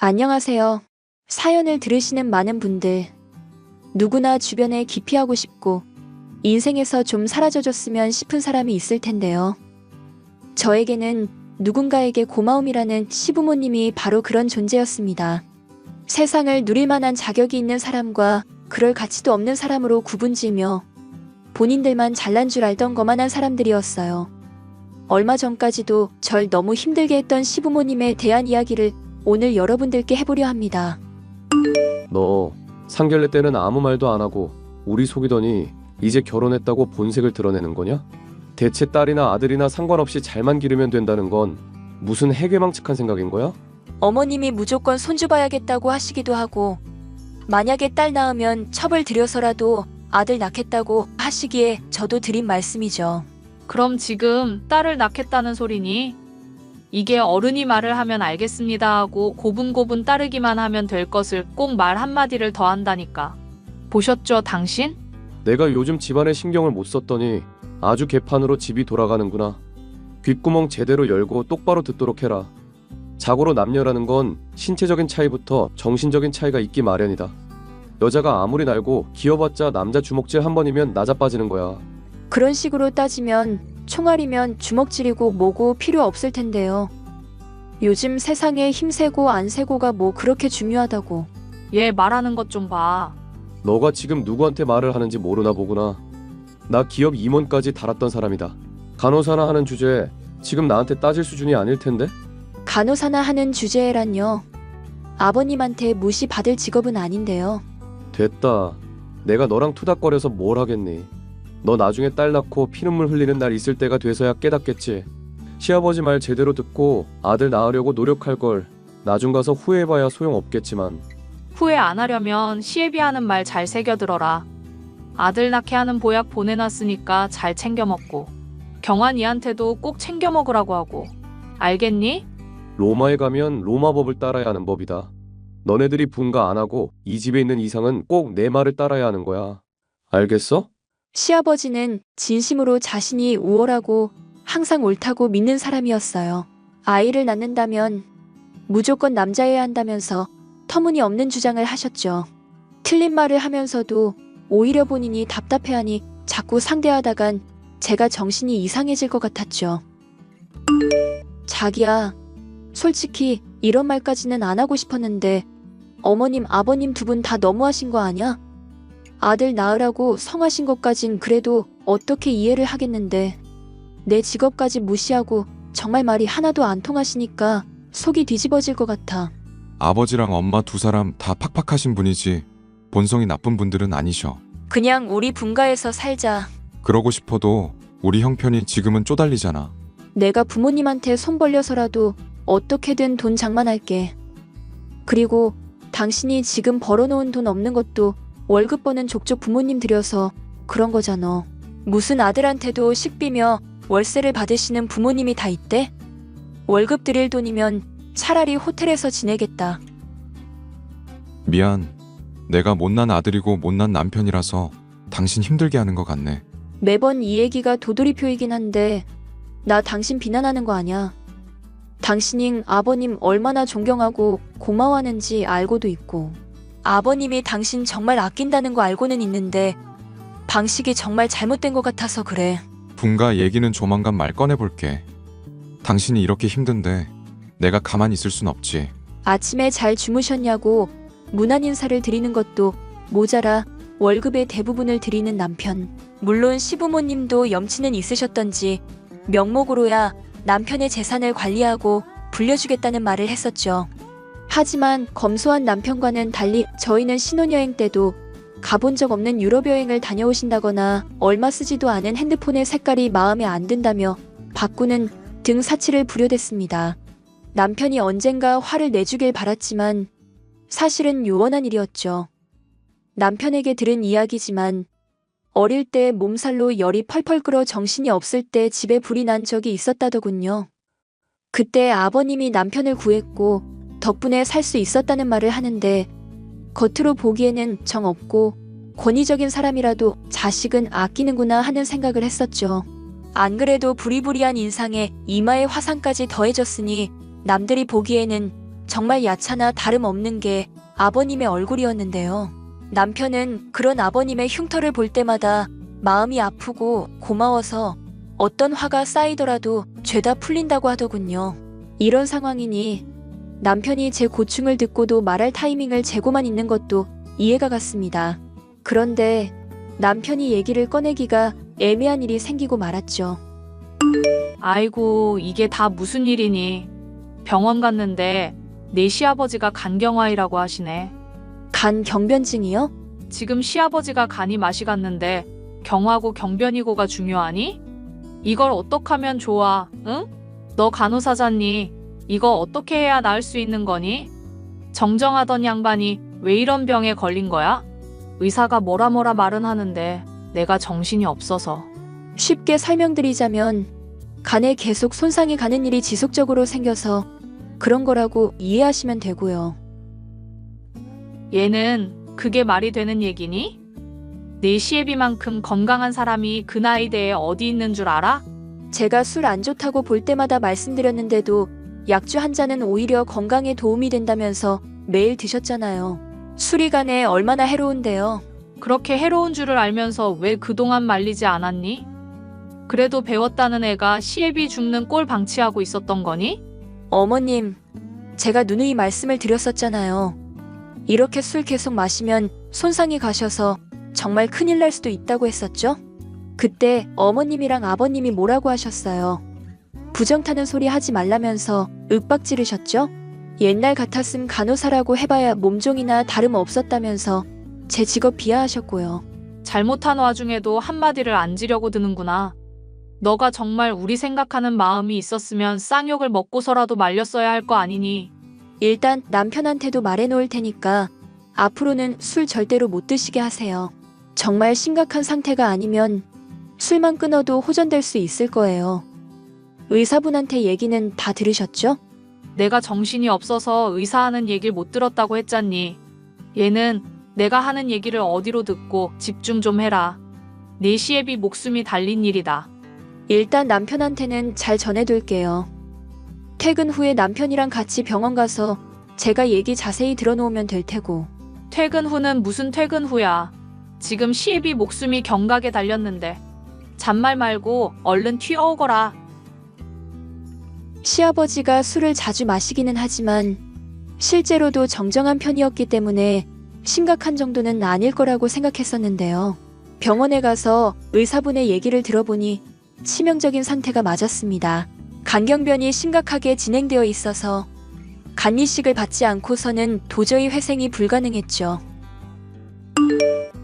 안녕하세요. 사연을 들으시는 많은 분들. 누구나 주변에 기피하고 싶고 인생에서 좀 사라져줬으면 싶은 사람이 있을 텐데요. 저에게는 누군가에게 고마움이라는 시부모님이 바로 그런 존재였습니다. 세상을 누릴 만한 자격이 있는 사람과 그럴 가치도 없는 사람으로 구분지으며 본인들만 잘난 줄 알던 거만한 사람들이었어요. 얼마 전까지도 절 너무 힘들게 했던 시부모님에 대한 이야기를 오늘 여러분들께 해보려 합니다. 너 상견례 때는 아무 말도 안 하고 우리 속이더니 이제 결혼했다고 본색을 드러내는 거냐? 대체 딸이나 아들이나 상관없이 잘만 기르면 된다는 건 무슨 해괴망측한 생각인 거야? 어머님이 무조건 손주 봐야겠다고 하시기도 하고 만약에 딸 낳으면 첩을 들여서라도 아들 낳겠다고 하시기에 저도 드린 말씀이죠. 그럼 지금 딸을 낳겠다는 소리니? 이게 어른이 말을 하면 알겠습니다 하고 고분고분 따르기만 하면 될 것을 꼭 말 한마디를 더 한다니까. 보셨죠, 당신? 내가 요즘 집안에 신경을 못 썼더니 아주 개판으로 집이 돌아가는구나. 귓구멍 제대로 열고 똑바로 듣도록 해라. 자고로 남녀라는 건 신체적인 차이부터 정신적인 차이가 있기 마련이다. 여자가 아무리 날고 기어봤자 남자 주먹질 한 번이면 나자빠지는 거야. 그런 식으로 따지면 총알이면 주먹질이고 뭐고 필요 없을 텐데요. 요즘 세상에 힘세고 안 세고가 뭐 그렇게 중요하다고. 얘 말하는 것 좀 봐. 너가 지금 누구한테 말을 하는지 모르나 보구나. 나 기업 임원까지 달았던 사람이다. 간호사나 하는 주제에 지금 나한테 따질 수준이 아닐 텐데? 간호사나 하는 주제란요. 아버님한테 무시받을 직업은 아닌데요. 됐다. 내가 너랑 투닥거려서 뭘 하겠니? 너 나중에 딸 낳고 피눈물 흘리는 날 있을 때가 돼서야 깨닫겠지. 시아버지 말 제대로 듣고 아들 낳으려고 노력할 걸. 나중 가서 후회해봐야 소용없겠지만 후회 안 하려면 시애비 하는 말 잘 새겨들어라. 아들 낳게 하는 보약 보내놨으니까 잘 챙겨 먹고. 경환이한테도 꼭 챙겨 먹으라고 하고. 알겠니? 로마에 가면 로마 법을 따라야 하는 법이다. 너네들이 분가 안 하고 이 집에 있는 이상은 꼭 내 말을 따라야 하는 거야. 알겠어? 시아버지는 진심으로 자신이 우월하고 항상 옳다고 믿는 사람이었어요. 아이를 낳는다면 무조건 남자여야 한다면서 터무니없는 주장을 하셨죠. 틀린 말을 하면서도 오히려 본인이 답답해하니 자꾸 상대하다간 제가 정신이 이상해질 것 같았죠. 자기야, 솔직히 이런 말까지는 안 하고 싶었는데 어머님, 아버님 두 분 다 너무하신 거 아냐? 아들 낳으라고 성하신 것까진 그래도 어떻게 이해를 하겠는데 내 직업까지 무시하고 정말 말이 하나도 안 통하시니까 속이 뒤집어질 것 같아. 아버지랑 엄마 두 사람 다 팍팍하신 분이지 본성이 나쁜 분들은 아니셔. 그냥 우리 분가에서 살자. 그러고 싶어도 우리 형편이 지금은 쪼달리잖아. 내가 부모님한테 손 벌려서라도 어떻게든 돈 장만할게. 그리고 당신이 지금 벌어놓은 돈 없는 것도 월급 버는 족족 부모님 들여서 그런 거잖아. 무슨 아들한테도 식비며 월세를 받으시는 부모님이 다 있대? 월급 드릴 돈이면 차라리 호텔에서 지내겠다. 미안. 내가 못난 아들이고 못난 남편이라서 당신 힘들게 하는 것 같네. 매번 이 얘기가 도돌이표이긴 한데 나 당신 비난하는 거 아니야. 당신이 아버님 얼마나 존경하고 고마워하는지 알고도 있고 아버님이 당신 정말 아낀다는 거 알고는 있는데 방식이 정말 잘못된 것 같아서 그래. 분가 얘기는 조만간 말 꺼내볼게. 당신이 이렇게 힘든데 내가 가만히 있을 순 없지. 아침에 잘 주무셨냐고 무난 인사를 드리는 것도 모자라 월급의 대부분을 드리는 남편. 물론 시부모님도 염치는 있으셨던지 명목으로야 남편의 재산을 관리하고 불려주겠다는 말을 했었죠. 하지만 검소한 남편과는 달리 저희는 신혼여행 때도 가본 적 없는 유럽 여행을 다녀오신다거나 얼마 쓰지도 않은 핸드폰의 색깔이 마음에 안 든다며 바꾸는 등 사치를 부려댔습니다. 남편이 언젠가 화를 내주길 바랐지만 사실은 요원한 일이었죠. 남편에게 들은 이야기지만 어릴 때 몸살로 열이 펄펄 끓어 정신이 없을 때 집에 불이 난 적이 있었다더군요. 그때 아버님이 남편을 구했고 덕분에 살 수 있었다는 말을 하는데 겉으로 보기에는 정 없고 권위적인 사람이라도 자식은 아끼는구나 하는 생각을 했었죠. 안 그래도 부리부리한 인상에 이마에 화상까지 더해졌으니 남들이 보기에는 정말 야차나 다름없는 게 아버님의 얼굴이었는데요. 남편은 그런 아버님의 흉터를 볼 때마다 마음이 아프고 고마워서 어떤 화가 쌓이더라도 죄다 풀린다고 하더군요. 이런 상황이니 남편이 제 고충을 듣고도 말할 타이밍을 재고만 있는 것도 이해가 갔습니다. 그런데 남편이 얘기를 꺼내기가 애매한 일이 생기고 말았죠. 아이고, 이게 다 무슨 일이니? 병원 갔는데 내 시아버지가 간경화이라고 하시네. 간 경변증이요? 지금 시아버지가 간이 맛이 갔는데 경화고 경변이고가 중요하니? 이걸 어떻게 하면 좋아, 응? 너 간호사잖니? 이거 어떻게 해야 나을 수 있는 거니? 정정하던 양반이 왜 이런 병에 걸린 거야? 의사가 뭐라 뭐라 말은 하는데 내가 정신이 없어서. 쉽게 설명드리자면 간에 계속 손상이 가는 일이 지속적으로 생겨서 그런 거라고 이해하시면 되고요. 얘는 그게 말이 되는 얘기니? 내 시애비만큼 건강한 사람이 그 나이대에 어디 있는 줄 알아? 제가 술 안 좋다고 볼 때마다 말씀드렸는데도 약주 한 잔은 오히려 건강에 도움이 된다면서 매일 드셨잖아요. 술이 간에 얼마나 해로운데요. 그렇게 해로운 줄을 알면서 왜 그동안 말리지 않았니? 그래도 배웠다는 애가 시애비 죽는 꼴 방치하고 있었던 거니? 어머님, 제가 누누이 말씀을 드렸었잖아요. 이렇게 술 계속 마시면 손상이 가셔서 정말 큰일 날 수도 있다고 했었죠? 그때 어머님이랑 아버님이 뭐라고 하셨어요? 부정 타는 소리 하지 말라면서 윽박 지르셨죠? 옛날 같았음 간호사라고 해봐야 몸종이나 다름 없었다면서 제 직업 비하하셨고요. 잘못한 와중에도 한마디를 안 지려고 드는구나. 너가 정말 우리 생각하는 마음이 있었으면 쌍욕을 먹고서라도 말렸어야 할 거 아니니? 일단 남편한테도 말해놓을 테니까 앞으로는 술 절대로 못 드시게 하세요. 정말 심각한 상태가 아니면 술만 끊어도 호전될 수 있을 거예요. 의사분한테 얘기는 다 들으셨죠? 내가 정신이 없어서 의사 하는 얘기를 못 들었다고 했잖니. 얘는 내가 하는 얘기를 어디로 듣고 집중 좀 해라. 내 시애비 목숨이 달린 일이다. 일단 남편한테는 잘 전해둘게요. 퇴근 후에 남편이랑 같이 병원 가서 제가 얘기 자세히 들어놓으면 될 테고. 퇴근 후는 무슨 퇴근 후야. 지금 시애비 목숨이 경각에 달렸는데. 잔말 말고 얼른 튀어오거라. 시아버지가 술을 자주 마시기는 하지만 실제로도 정정한 편이었기 때문에 심각한 정도는 아닐 거라고 생각했었는데요. 병원에 가서 의사분의 얘기를 들어보니 치명적인 상태가 맞았습니다. 간경변이 심각하게 진행되어 있어서 간 이식을 받지 않고서는 도저히 회생이 불가능했죠.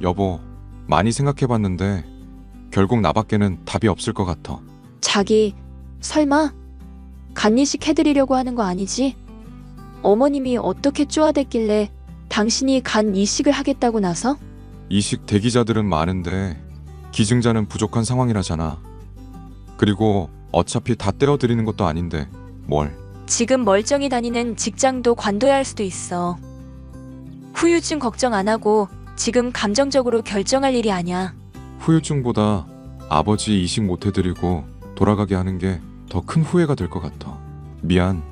여보, 많이 생각해봤는데 결국 나밖에는 답이 없을 것 같아. 자기 설마 간 이식 해드리려고 하는 거 아니지? 어머님이 어떻게 쪼아댔길래 당신이 간 이식을 하겠다고 나서? 이식 대기자들은 많은데 기증자는 부족한 상황이라잖아. 그리고 어차피 다 떼어드리는 것도 아닌데 뭘. 지금 멀쩡히 다니는 직장도 관둬야 할 수도 있어. 후유증 걱정 안 하고 지금 감정적으로 결정할 일이 아니야. 후유증보다 아버지 이식 못 해드리고 돌아가게 하는 게 더 큰 후회가 될 것 같아. 미안.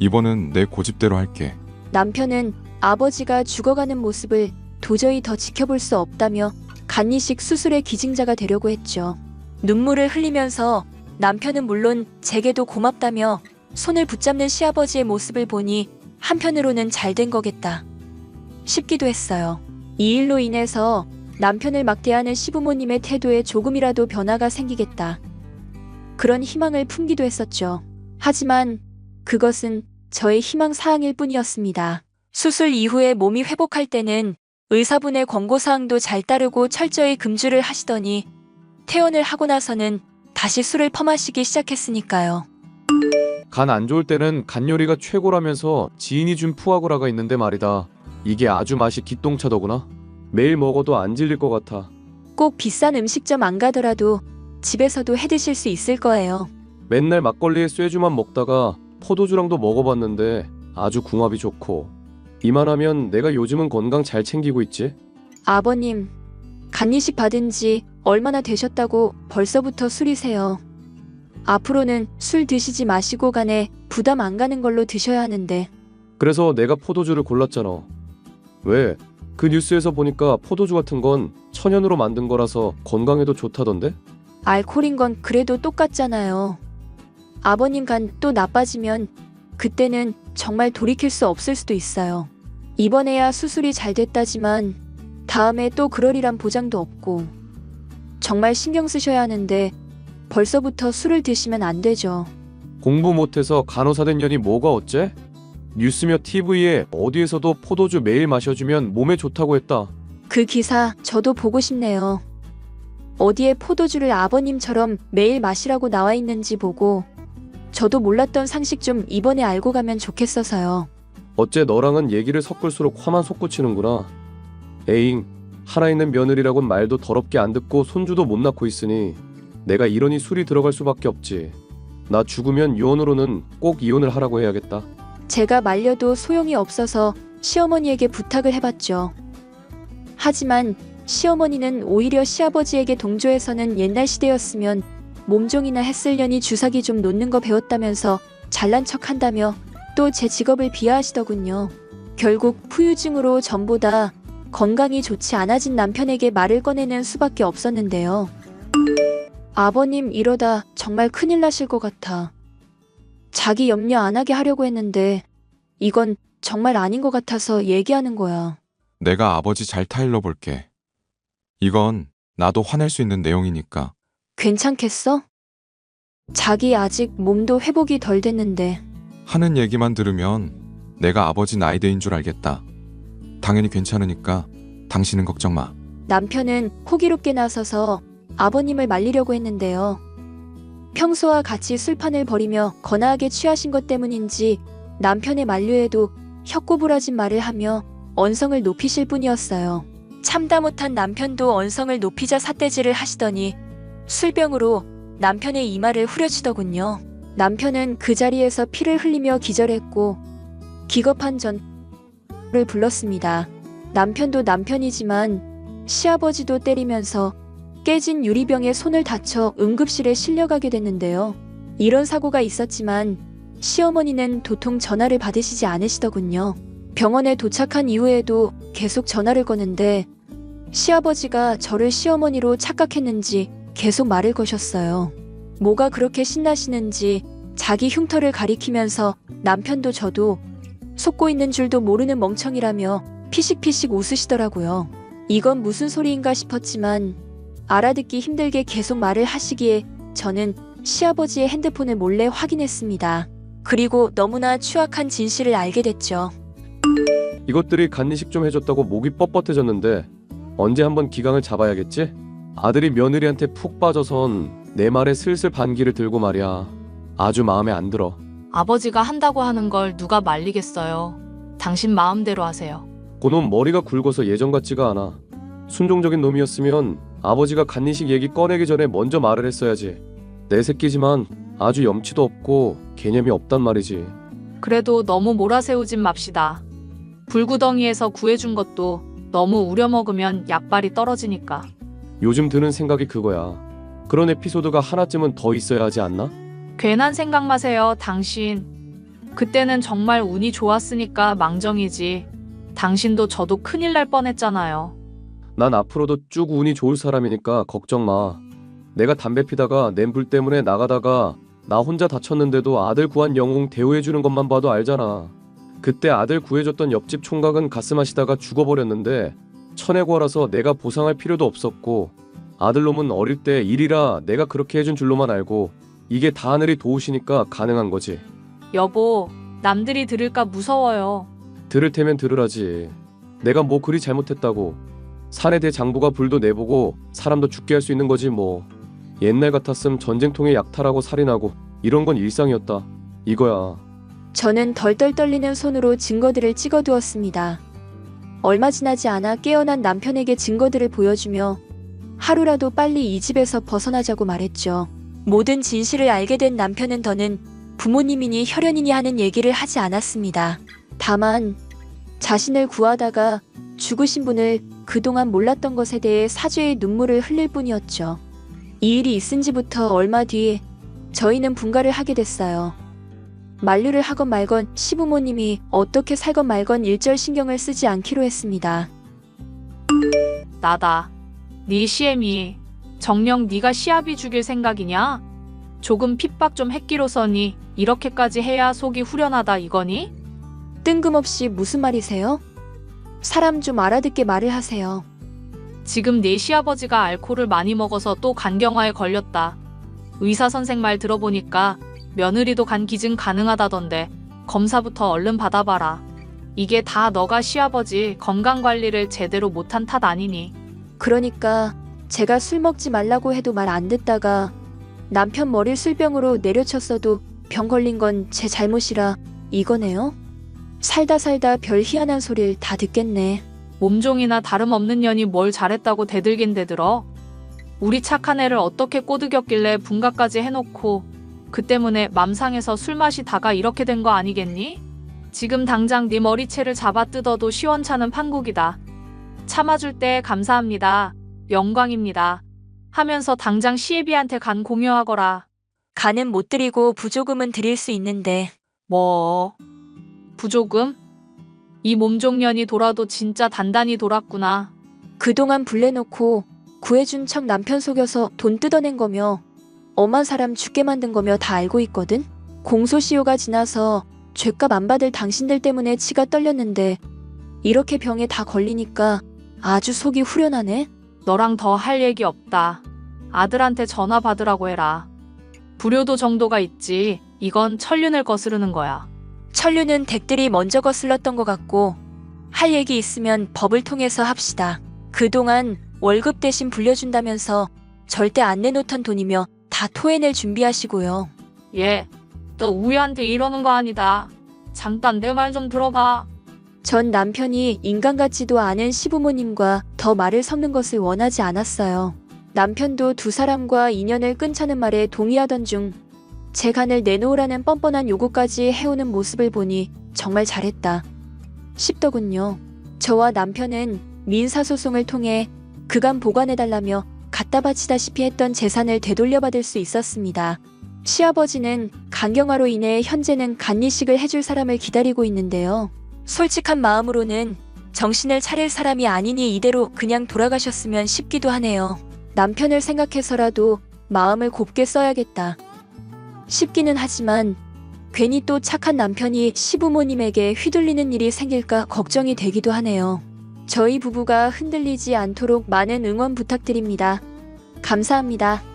이번은 내 고집대로 할게. 남편은 아버지가 죽어가는 모습을 도저히 더 지켜볼 수 없다며 간이식 수술의 기증자가 되려고 했죠. 눈물을 흘리면서 남편은 물론 제게도 고맙다며 손을 붙잡는 시아버지의 모습을 보니 한편으로는 잘 된 거겠다 싶기도 했어요. 이 일로 인해서 남편을 막대하는 시부모님의 태도에 조금이라도 변화가 생기겠다. 그런 희망을 품기도 했었죠. 하지만 그것은 저의 희망 사항일 뿐이었습니다. 수술 이후에 몸이 회복할 때는 의사분의 권고사항도 잘 따르고 철저히 금주를 하시더니 퇴원을 하고 나서는 다시 술을 퍼마시기 시작했으니까요. 간 안 좋을 때는 간 요리가 최고라면서 지인이 준 푸아그라가 있는데 말이다. 이게 아주 맛이 기똥차더구나. 매일 먹어도 안 질릴 것 같아. 꼭 비싼 음식점 안 가더라도 집에서도 해 드실 수 있을 거예요. 맨날 막걸리에 쇠주만 먹다가 포도주랑도 먹어봤는데 아주 궁합이 좋고 이만하면 내가 요즘은 건강 잘 챙기고 있지? 아버님, 간이식 받은 지 얼마나 되셨다고 벌써부터 술이세요. 앞으로는 술 드시지 마시고 간에 부담 안 가는 걸로 드셔야 하는데 그래서 내가 포도주를 골랐잖아. 왜? 그 뉴스에서 보니까 포도주 같은 건 천연으로 만든 거라서 건강에도 좋다던데? 알코올인 건 그래도 똑같잖아요. 아버님 간 또 나빠지면 그때는 정말 돌이킬 수 없을 수도 있어요. 이번에야 수술이 잘 됐다지만 다음에 또 그러리란 보장도 없고 정말 신경 쓰셔야 하는데 벌써부터 술을 드시면 안 되죠. 공부 못해서 간호사 된 년이 뭐가 어째? 뉴스며 TV에 어디에서도 포도주 매일 마셔주면 몸에 좋다고 했다. 그 기사 저도 보고 싶네요. 어디에 포도주를 아버님처럼 매일 마시라고 나와 있는지 보고 저도 몰랐던 상식 좀 이번에 알고 가면 좋겠어서요. 어째 너랑은 얘기를 섞을수록 화만 솟구치는구나. 에잉, 하나 있는 며느리라곤 말도 더럽게 안 듣고 손주도 못 낳고 있으니 내가 이러니 술이 들어갈 수밖에 없지. 나 죽으면 유언으로는 꼭 이혼을 하라고 해야겠다. 제가 말려도 소용이 없어서 시어머니에게 부탁을 해봤죠. 하지만 시어머니는 오히려 시아버지에게 동조해서는 옛날 시대였으면 몸종이나 했을려니 주사기 좀 놓는 거 배웠다면서 잘난 척 한다며 또 제 직업을 비하하시더군요. 결국 후유증으로 전보다 건강이 좋지 않아진 남편에게 말을 꺼내는 수밖에 없었는데요. 아버님 이러다 정말 큰일 나실 것 같아. 자기 염려 안 하게 하려고 했는데 이건 정말 아닌 것 같아서 얘기하는 거야. 내가 아버지 잘 타일러 볼게. 이건 나도 화낼 수 있는 내용이니까. 괜찮겠어? 자기 아직 몸도 회복이 덜 됐는데 하는 얘기만 들으면 내가 아버지 나이대인 줄 알겠다. 당연히 괜찮으니까 당신은 걱정 마. 남편은 호기롭게 나서서 아버님을 말리려고 했는데요. 평소와 같이 술판을 벌이며 거나하게 취하신 것 때문인지 남편의 만류에도 혀꼬부라진 말을 하며 언성을 높이실 뿐이었어요. 참다 못한 남편도 언성을 높이자 삿대질을 하시더니 술병으로 남편의 이마를 후려치더군요. 남편은 그 자리에서 피를 흘리며 기절했고 기겁한 전을 불렀습니다. 남편도 남편이지만 시아버지도 때리면서 깨진 유리병에 손을 다쳐 응급실에 실려가게 됐는데요. 이런 사고가 있었지만 시어머니는 도통 전화를 받으시지 않으시더군요. 병원에 도착한 이후에도 계속 전화를 거는데 시아버지가 저를 시어머니로 착각했는지 계속 말을 거셨어요. 뭐가 그렇게 신나시는지 자기 흉터를 가리키면서 남편도 저도 속고 있는 줄도 모르는 멍청이라며 피식피식 웃으시더라고요. 이건 무슨 소리인가 싶었지만 알아듣기 힘들게 계속 말을 하시기에 저는 시아버지의 핸드폰을 몰래 확인했습니다. 그리고 너무나 추악한 진실을 알게 됐죠. 이것들이 간이식 좀 해줬다고 목이 뻣뻣해졌는데 언제 한번 기강을 잡아야겠지? 아들이 며느리한테 푹 빠져선 내 말에 슬슬 반기를 들고 말이야. 아주 마음에 안 들어. 아버지가 한다고 하는 걸 누가 말리겠어요. 당신 마음대로 하세요. 그놈 머리가 굵어서 예전 같지가 않아. 순종적인 놈이었으면 아버지가 간이식 얘기 꺼내기 전에 먼저 말을 했어야지. 내 새끼지만 아주 염치도 없고 개념이 없단 말이지. 그래도 너무 몰아세우진 맙시다. 불구덩이에서 구해준 것도 너무 우려먹으면 약발이 떨어지니까. 요즘 드는 생각이 그거야. 그런 에피소드가 하나쯤은 더 있어야 하지 않나? 괜한 생각 마세요, 당신. 그때는 정말 운이 좋았으니까 망정이지. 당신도 저도 큰일 날 뻔했잖아요. 난 앞으로도 쭉 운이 좋을 사람이니까 걱정 마. 내가 담배 피다가 냄불 때문에 나가다가 나 혼자 다쳤는데도 아들 구한 영웅 대우해주는 것만 봐도 알잖아. 그때 아들 구해줬던 옆집 총각은 가슴 하시다가 죽어버렸는데 천해고라서 내가 보상할 필요도 없었고 아들놈은 어릴 때 일이라 내가 그렇게 해준 줄로만 알고 이게 다 하늘이 도우시니까 가능한 거지. 여보, 남들이 들을까 무서워요. 들을 테면 들으라지. 내가 뭐 그리 잘못했다고. 산에 대 장부가 불도 내보고 사람도 죽게 할 수 있는 거지 뭐. 옛날 같았음 전쟁통에 약탈하고 살인하고 이런 건 일상이었다. 이거야. 저는 덜덜 떨리는 손으로 증거들을 찍어두었습니다. 얼마 지나지 않아 깨어난 남편에게 증거들을 보여주며 하루라도 빨리 이 집에서 벗어나자고 말했죠. 모든 진실을 알게 된 남편은 더는 부모님이니 혈연이니 하는 얘기를 하지 않았습니다. 다만 자신을 구하다가 죽으신 분을 그동안 몰랐던 것에 대해 사죄의 눈물을 흘릴 뿐이었죠. 이 일이 있은 지부터 얼마 뒤 저희는 분가를 하게 됐어요. 만류를 하건 말건 시부모님이 어떻게 살건 말건 일절 신경을 쓰지 않기로 했습니다. 나다. 네 시엠이 정녕 네가 시아비 죽일 생각이냐? 조금 핍박 좀 했기로서니 이렇게까지 해야 속이 후련하다 이거니? 뜬금없이 무슨 말이세요? 사람 좀 알아듣게 말을 하세요. 지금 네 시아버지가 알코올을 많이 먹어서 또 간경화에 걸렸다. 의사 선생 말 들어보니까 며느리도 간 기증 가능하다던데 검사부터 얼른 받아봐라. 이게 다 너가 시아버지 건강 관리를 제대로 못한 탓 아니니? 그러니까 제가 술 먹지 말라고 해도 말 안 듣다가 남편 머리를 술병으로 내려쳤어도 병 걸린 건 제 잘못이라 이거네요. 살다 살다 별 희한한 소리를 다 듣겠네. 몸종이나 다름없는 년이 뭘 잘했다고 대들긴 대들어. 우리 착한 애를 어떻게 꼬드겼길래 분가까지 해놓고 그 때문에 맘상에서 술 마시다가 이렇게 된 거 아니겠니? 지금 당장 네 머리채를 잡아 뜯어도 시원찮은 판국이다. 참아줄 때 감사합니다. 영광입니다. 하면서 당장 시애비한테 간 공유하거라. 간은 못 드리고 부조금은 드릴 수 있는데 뭐? 부조금? 이 몸종년이 돌아도 진짜 단단히 돌았구나. 그동안 불내놓고 구해준 척 남편 속여서 돈 뜯어낸 거며 엄한 사람 죽게 만든 거며 다 알고 있거든? 공소시효가 지나서 죄값 안 받을 당신들 때문에 치가 떨렸는데 이렇게 병에 다 걸리니까 아주 속이 후련하네? 너랑 더 할 얘기 없다. 아들한테 전화 받으라고 해라. 불효도 정도가 있지. 이건 천륜을 거스르는 거야. 천류는 댁들이 먼저 거슬렀던 것 같고 할 얘기 있으면 법을 통해서 합시다. 그동안 월급 대신 불려준다면서 절대 안 내놓던 돈이며 다 토해낼 준비하시고요. 얘, 너 우희한테 이러는 거 아니다. 잠깐 내 말 좀 들어봐. 전 남편이 인간 같지도 않은 시부모님과 더 말을 섞는 것을 원하지 않았어요. 남편도 두 사람과 인연을 끊자는 말에 동의하던 중 제 간을 내놓으라는 뻔뻔한 요구까지 해오는 모습을 보니 정말 잘했다 싶더군요. 저와 남편은 민사소송을 통해 그간 보관해달라며 갖다 바치다시피 했던 재산을 되돌려받을 수 있었습니다. 시아버지는 간경화로 인해 현재는 간이식을 해줄 사람을 기다리고 있는데요. 솔직한 마음으로는 정신을 차릴 사람이 아니니 이대로 그냥 돌아가셨으면 싶기도 하네요. 남편을 생각해서라도 마음을 곱게 써야겠다. 싶기는 하지만 괜히 또 착한 남편이 시부모님에게 휘둘리는 일이 생길까 걱정이 되기도 하네요. 저희 부부가 흔들리지 않도록 많은 응원 부탁드립니다. 감사합니다.